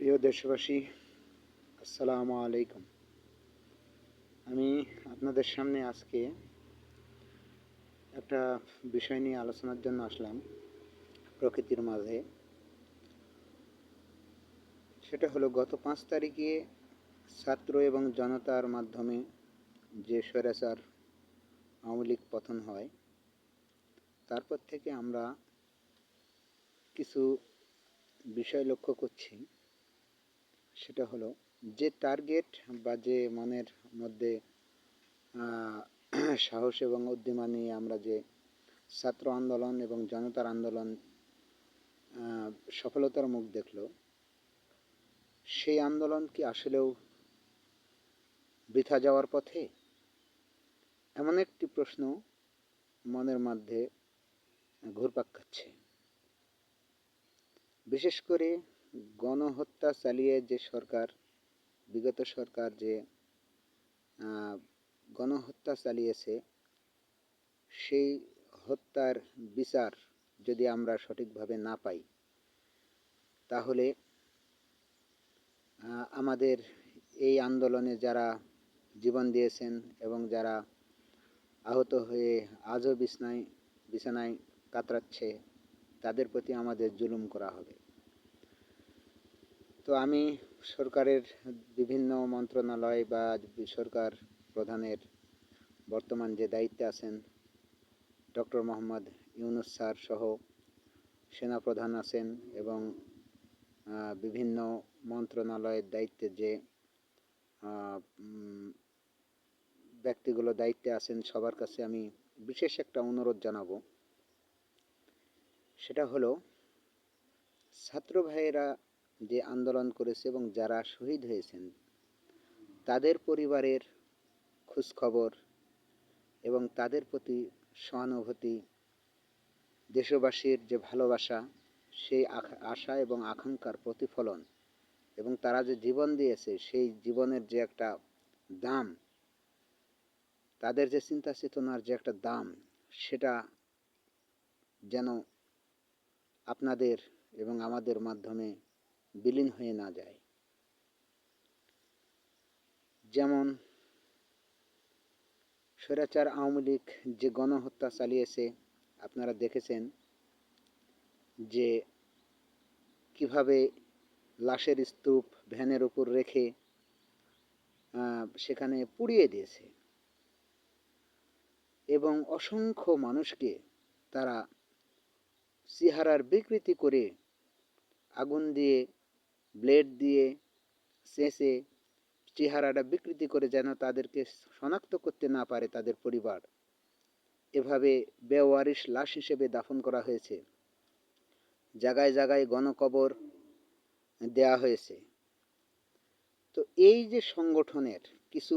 প্রিয় দেশবাসী, আসসালামু আলাইকুম। আমি আপনাদের সামনে আজকে একটা বিষয় নিয়ে আলোচনার জন্য আসলাম প্রকৃতির মাঝে। সেটা হলো গত পাঁচ তারিখে ছাত্র এবং জনতার মাধ্যমে যে স্বৈরাচার আওয়ামী লীগ পতন হয়, তারপর থেকে আমরা কিছু বিষয় লক্ষ্য করছি। সেটা হলো যে টার্গেট বা যে মনের মধ্যে সাহস এবং উদ্যমা নিয়ে আমরা যে ছাত্র আন্দোলন এবং জনতার আন্দোলন সফলতার মুখ দেখল, সেই আন্দোলন কি আসলেও বৃথা যাওয়ার পথে? এমন একটি প্রশ্ন মনের মধ্যে ঘুরপাক খাচ্ছে। বিশেষ করে গণহত্যা চালিয়ে যে সরকার, বিগত সরকার যে গণহত্যা চালিয়েছে, সেই হত্যার বিচার যদি আমরা সঠিকভাবে না পাই, তাহলে আমাদের এই আন্দোলনে যারা জীবন দিয়েছেন এবং যারা আহত হয়ে আজও বিছনায়, বিছানায় কাতরাচ্ছে, তাদের প্রতি আমাদের জুলুম করা হবে। তো আমি সরকারের বিভিন্ন মন্ত্রণালয় বা সরকার প্রধানের বর্তমান যে দায়িত্বে আছেন, ডক্টর মোহাম্মদ ইউনুস স্যার সহ সেনাপ্রধান আছেন এবং বিভিন্ন মন্ত্রণালয়ের দায়িত্বে যে ব্যক্তিগুলো দায়িত্বে আছেন সবার কাছে আমি বিশেষ একটা অনুরোধ জানাব। সেটা হলো, ছাত্র ভাইয়েরা যে আন্দোলন করেছে এবং যারা শহীদ হয়েছেন, তাদের পরিবারের খোঁজখবর এবং তাদের প্রতি সহানুভূতি, দেশবাসীর যে ভালোবাসা, সেই আশা এবং আকাঙ্ক্ষার প্রতিফলন এবং তারা যে জীবন দিয়েছে, সেই জীবনের যে একটা দাম, তাদের যে চিন্তা চেতনার যে একটা দাম, সেটা যেন আপনাদের এবং আমাদের মাধ্যমে বিলীন হয়ে না যায়। যেমন, স্বৈরাচার আওয়ামী লীগ যে গণহত্যা চালিয়েছে, আপনারা দেখেছেন যে কীভাবে লাশের স্তূপ ভ্যানের উপর রেখে সেখানে পুড়িয়ে দিয়েছে। এবং অসংখ্য মানুষকে তারা চেহারার বিকৃতি করে আগুন দিয়ে ব্লেড দিয়ে চেঁচে চেহারাটা বিকৃতি করে যেন তাদেরকে শনাক্ত করতে না পারে তাদের পরিবার। এভাবে বেওয়ারিশ লাশ হিসেবে দাফন করা হয়েছে। জায়গায় জায়গায় গণকবর দেয়া হয়েছে। তো এই যে সংগঠনের কিছু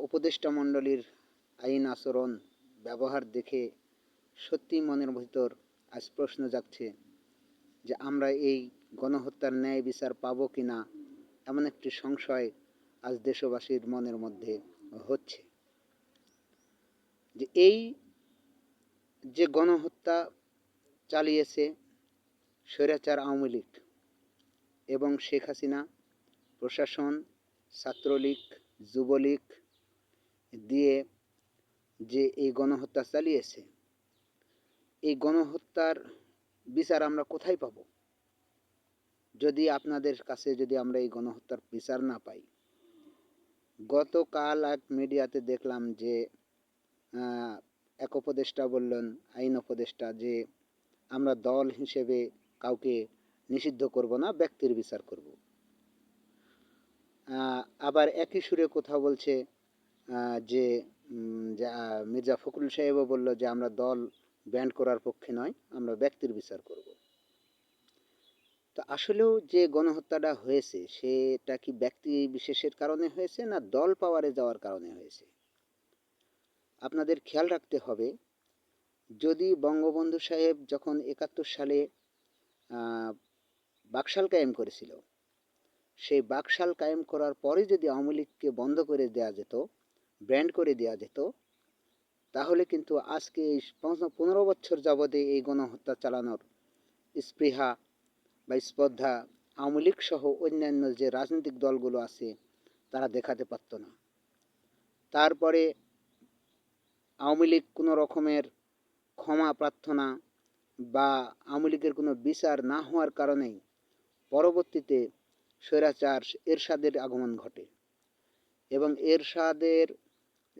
উপদেষ্টা মণ্ডলীর আইন আচরণ ব্যবহার দেখে সত্যি মনের ভিতর আজ প্রশ্ন জাগছে যে আমরা এই গণহত্যার ন্যায় বিচার পাব কি না এমন একটি সংশয় আজ দেশবাসীর মনের মধ্যে হচ্ছে। যে এই যে গণহত্যা চালিয়েছে স্বৈরাচার আওয়ামী লীগ এবং শেখ হাসিনা, প্রশাসন, ছাত্রলীগ, যুবলীগ দিয়ে যে এই গণহত্যা চালিয়েছে, এই গণহত্যার বিচার আমরা কোথায় পাব? যদি আপনাদের কাছে যদি আমরা এই গণহত্যার বিচার না পাই, গতকাল এক মিডিয়াতে দেখলাম যে এক উপদেষ্টা বললেন, আইন উপদেষ্টা যে, আমরা দল হিসেবে কাউকে নিষিদ্ধ করব না, ব্যক্তির বিচার করব। আবার একই সুরে কথা বলছে যে মির্জা ফখরুল সাহেবও বলল যে, আমরা দল ব্যান্ড করার পক্ষে নয়, আমরা ব্যক্তির বিচার করব। তো আসলেও যে গণহত্যাটা হয়েছে, সেটা কি ব্যক্তি বিশেষের কারণে হয়েছে না দল পাওয়ারে যাওয়ার কারণে হয়েছে? আপনাদের খেয়াল রাখতে হবে, যদি বঙ্গবন্ধু সাহেব যখন একাত্তর সালে বাকশাল কায়েম করেছিল, সেই বাকশাল কায়েম করার পরে যদি আওয়ামী লীগকে বন্ধ করে দেওয়া যেত ব্র্যান্ড করে দেওয়া যেত, তাহলে কিন্তু আজকে এই পনেরো- বছর যাবতে এই গণহত্যা চালানোর স্পৃহা বা স্পর্ধা আওয়ামী লীগ সহ অন্যান্য যে রাজনৈতিক দলগুলো আছে, তারা দেখাতে পারতো না। তারপরে আওয়ামী লীগ কোনো রকমের ক্ষমা প্রার্থনা বা আওয়ামী লীগের কোনো বিচার না হওয়ার কারণেই পরবর্তীতে স্বৈরাচার এরশাদের আগমন ঘটে। এবং এরশাদের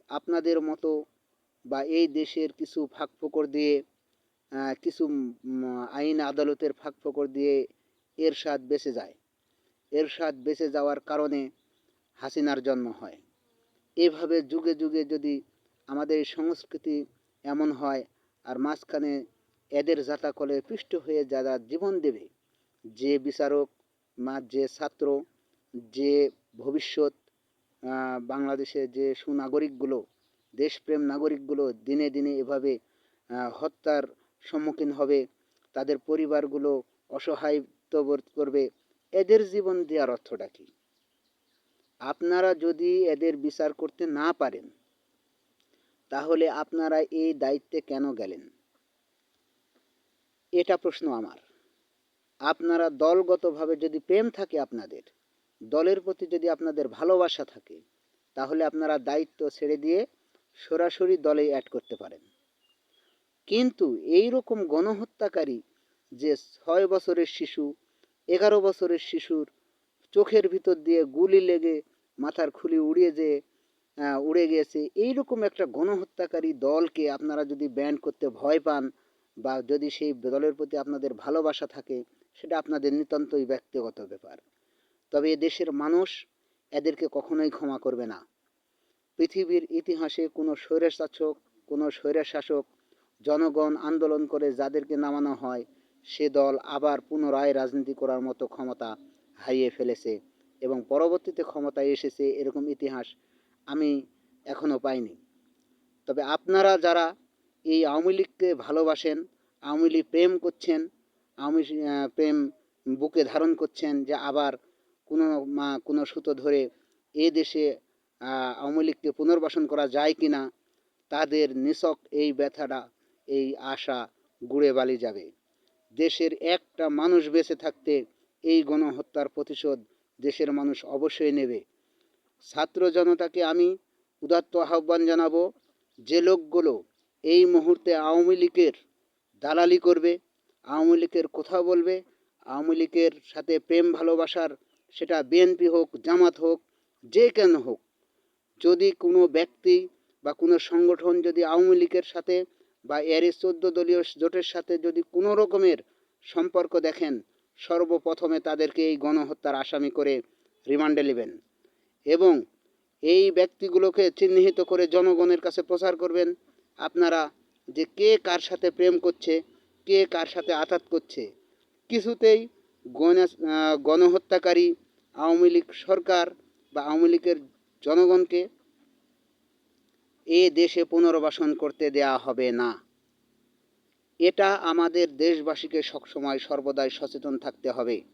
আপনাদের মতো বা এই দেশের কিছু ফাঁক ফোকর দিয়ে কিছু আইন আদালতের ফাঁক ফোকর দিয়ে এরশাদ বেঁচে যায়। এরশাদ বেঁচে যাওয়ার কারণে হাসিনার জন্ম হয়। এভাবে যুগে যুগে যদি আমাদের সংস্কৃতি এমন হয় আর মাঝখানে এদের জাতাকলে পৃষ্ঠ হয়ে যারা জীবন দেবে যে বিচারক মা যে ছাত্র যে ভবিষ্যৎ আহ, বাংলাদেশের যে সুনাগরিকগুলো দেশপ্রেম নাগরিকগুলো দিনে দিনে এভাবে হত্যার সম্মুখীন হবে তাদের পরিবারগুলো অসহায়ত্ব বোধ করবে, এদের জীবন দেওয়ার অর্থটা কি? আপনারা যদি এদের বিচার করতে না পারেন, তাহলে আপনারা এই দায়িত্বে কেন গেলেন? এটা প্রশ্ন আমার। আপনারা দলগতভাবে যদি প্রেম থাকে আপনাদের, দলের প্রতি যদি আপনাদের ভালোবাসা থাকে, তাহলে আপনারা দায়িত্ব ছেড়ে দিয়ে সরাসরি দলে অ্যাড করতে পারেন। কিন্তু এই রকম গণহত্যাকারী যে ছয় বছরের শিশু এগারো বছরের শিশুর চোখের ভিতর দিয়ে গুলি লেগে মাথার খুলি উড়িয়ে যে আহ, উড়ে গিয়েছে এইরকম একটা গণহত্যাকারী দলকে আপনারা যদি ব্যান্ড করতে ভয় পান বা যদি সেই দলের প্রতি আপনাদের ভালোবাসা থাকে সেটা আপনাদের নিতান্তই ব্যক্তিগত ব্যাপার। তবে এ দেশের মানুষ এদেরকে কখনোই ক্ষমা করবে না। পৃথিবীর ইতিহাসে কোনো স্বৈরশাসক কোনো স্বৈরশাসক জনগণ আন্দোলন করে যাদেরকে নামানো হয় সে দল আবার পুনরায় রাজনীতি করার মতো ক্ষমতা হারিয়ে ফেলেছে এবং পরবর্তীতে ক্ষমতায় এসেছে এরকম ইতিহাস আমি এখনও পাইনি। তবে আপনারা যারা এই আওয়ামী লীগকে ভালোবাসেন, আওয়ামী লীগ প্রেম করছেন, আওয়ামী প্রেম বুকে ধারণ করছেন যে আবার কোনো মা- কোনো সুতো ধরে এ দেশে আওয়ামী লীগকে পুনর্বাসন করা যায় কিনা, তাদের নিছক এই ব্যথাটা, এই আশা গুড়ে বালি যাবে। দেশের একটা মানুষ বেঁচে থাকতে এই গণহত্যার প্রতিশোধ দেশের মানুষ অবশ্যই নেবে। ছাত্র জনতাকে আমি উদাত্ত আহ্বান জানাব যে লোকগুলো এই মুহূর্তে আওয়ামী লীগের দালালি করবে, আওয়ামী লীগের কথা বলবে, আওয়ামী লীগের সাথে প্রেম ভালোবাসার, সেটা বিএনপি হোক, জামাত হোক, যে কেন হোক, যদি কোনো ব্যক্তি বা কোনো সংগঠন যদি আওয়ামী লীগের সাথে বা এর চোদ্দ দলীয় জোটের সাথে যদি কোনো রকমের সম্পর্ক দেখেন, সর্বপ্রথমে তাদেরকে এই গণহত্যার আসামি করে রিমান্ডে নেবেন এবং এই ব্যক্তিগুলোকে চিহ্নিত করে জনগণের কাছে প্রচার করবেন। আপনারা যে কে কার সাথে প্রেম করছে, কে কার সাথে আঘাত করছে, কিছুতেই গণ গণহত্যাকারী আওয়ামী লীগ সরকার বা আওয়ামী লীগের জনগণকে এ দেশে পুনর্বাসন করতে দেয়া হবে না। এটা আমাদের দেশবাসীকে সবসময় সর্বদাই সচেতন থাকতে হবে।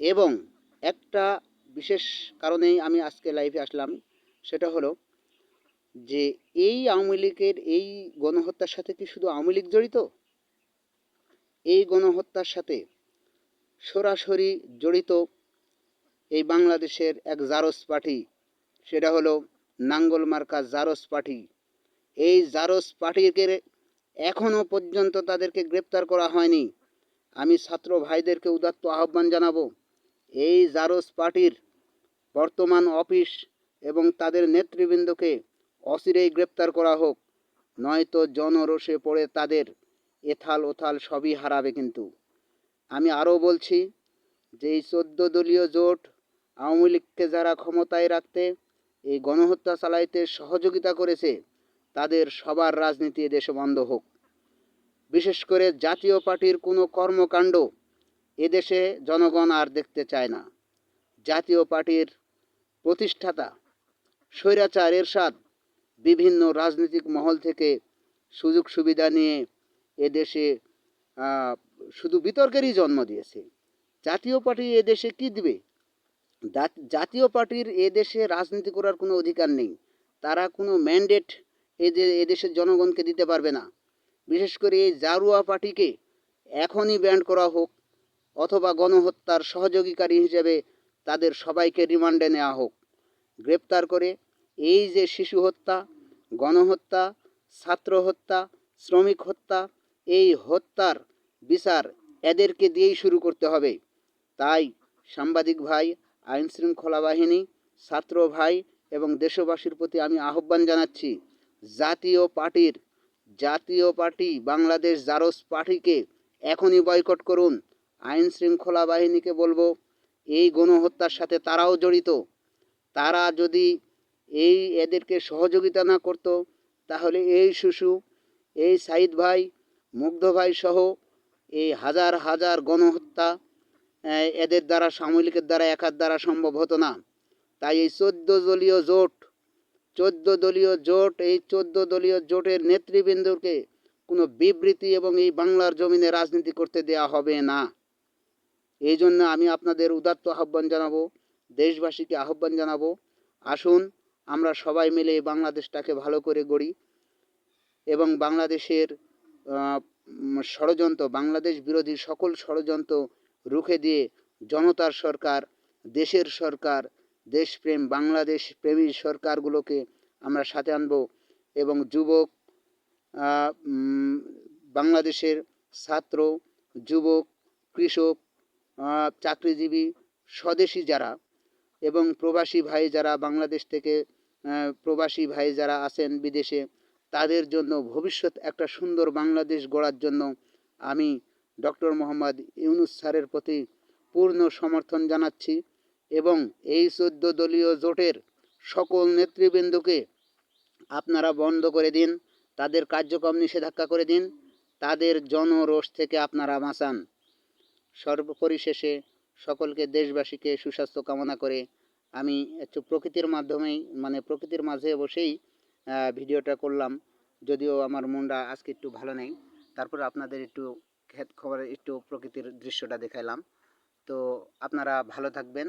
এবং একটা বিশেষ কারণেই আমি আজকে লাইভে আসলাম, সেটা হলো যে এই আওয়ামী লীগের এই গণহত্যার সাথে কি শুধু আওয়ামী লীগ জড়িত? এই গণহত্যার সাথে সরাসরি জড়িত এই বাংলাদেশের এক জারস পার্টি, সেটা হলো নাঙ্গল মার্কা জারস পার্টি। এই জারস পার্টিকে এখনও পর্যন্ত তাদেরকে গ্রেপ্তার করা হয়নি। আমি ছাত্র ভাইদেরকে উদাত্ত আহ্বান জানাব, এই জারস পার্টির বর্তমান অফিস এবং তাদের নেতৃবৃন্দকে অচিরেই গ্রেপ্তার করা হোক, নয়তো জনরোষে পড়ে তাদের এথাল ওথাল সবই হারাবে কিন্তু। আমি আরও বলছি যে এই চোদ্দ দলীয় জোট আওয়ামী লীগকে যারা ক্ষমতায় রাখতে, এই গণহত্যা চালাইতে সহযোগিতা করেছে তাদের সবার রাজনীতি এদেশে বন্ধ হোক। বিশেষ করে জাতীয় পার্টির কোনো কর্মকাণ্ড এদেশে জনগণ আর দেখতে চায় না। জাতীয় পার্টির প্রতিষ্ঠাতা, স্বৈরাচার, এরশাদ বিভিন্ন রাজনৈতিক মহল থেকে সুযোগ সুবিধা নিয়ে এদেশে শুধু বিতর্কেরই জন্ম দিয়েছে। জাতীয় পার্টি এদেশে কি দিবে? জাতীয় পার্টির এদেশে রাজনীতি করার কোনো অধিকার নেই। তারা কোনো ম্যান্ডেট এদের এদেশের জনগণকে দিতে পারবে না। বিশেষ করে এই জারুয়া পার্টিকে এখনই ব্যান্ড করা হোক অথবা গণহত্যার সহযোগীকারী হিসেবে তাদের সবাইকে রিমান্ডে নেওয়া হোক। গ্রেপ্তার করে এই যে শিশু হত্যা, গণহত্যা, ছাত্র হত্যা, শ্রমিক হত্যা, এই হত্যার বিচার এদেরকে দিয়েই শুরু করতে হবে। তাই সাংবাদিক ভাই, আইনশৃঙ্খলা বাহিনী, ছাত্র ভাই এবং দেশবাসীর প্রতি আমি আহ্বান জানাচ্ছি জাতীয় পার্টির, জাতীয় পার্টি বাংলাদেশ জারস পার্টিকে এখনই বয়কট করুন। আইন শৃঙ্খলা বাহিনীকে বলব, এই গণহত্যার সাথে তারাও জড়িত। তারা যদি এই এদেরকে সহযোগিতা না করত, তাহলে এই শিশু, এই সাইদ ভাই, মুগ্ধ ভাই সহ এই হাজার হাজার গণহত্যা এদের দ্বারা, সাময়িকের দ্বারা, একার দ্বারা সম্ভব হতো না। তাই এই চোদ্দ দলীয় জোট চোদ্দ দলীয় জোট, এই চোদ্দ দলীয় জোটের নেতৃবৃন্দকে কোনো বিবৃতি এবং এই বাংলার জমিনে রাজনীতি করতে দেয়া হবে না। এই জন্য আমি আপনাদের উদাত্ত আহ্বান জানাব, দেশবাসীকে আহ্বান জানাব, আসুন আমরা সবাই মিলে এই বাংলাদেশটাকে ভালো করে গড়ি এবং বাংলাদেশের ষড়যন্ত্র, বাংলাদেশ বিরোধী সকল ষড়যন্ত্র রুখে দিয়ে জনতার সরকার, দেশের সরকার দেশপ্রেম, বাংলাদেশ প্রেমী সরকারগুলোকে আমরা সাথে আনব এবং যুবক বাংলাদেশের ছাত্র, যুবক, কৃষক চাকরিজীবী, স্বদেশী যারা এবং প্রবাসী ভাই যারা বাংলাদেশ থেকে প্রবাসী ভাই যারা আছেন বিদেশে, তাদের জন্য ভবিষ্যৎ একটা সুন্দর বাংলাদেশ গড়ার জন্য আমি ডক্টর মোহাম্মদ ইউনুস স্যারের প্রতি পূর্ণ সমর্থন জানাচ্ছি। এবং এই চোদ্দ দলীয় জোটের সকল নেতৃবৃন্দকে আপনারা বন্ধ করে দিন, তাদের কার্যক্রম নিষেধাজ্ঞা করে দিন, তাদের জনরোষ থেকে আপনারা বাঁচান। সর্বপরিশেষে সকলকে দেশবাসীকে সুস্বাস্থ্য কামনা করে আমি একটু প্রকৃতির মাধ্যমেই মানে প্রকৃতির মাঝে বসেই ভিডিওটা করলাম। যদিও আমার মনটা আজকে একটু ভালো নেই, তারপর আপনাদের একটু ক্ষেত খবরের, একটু প্রকৃতির দৃশ্যটা দেখাইলাম। তো আপনারা ভালো থাকবেন।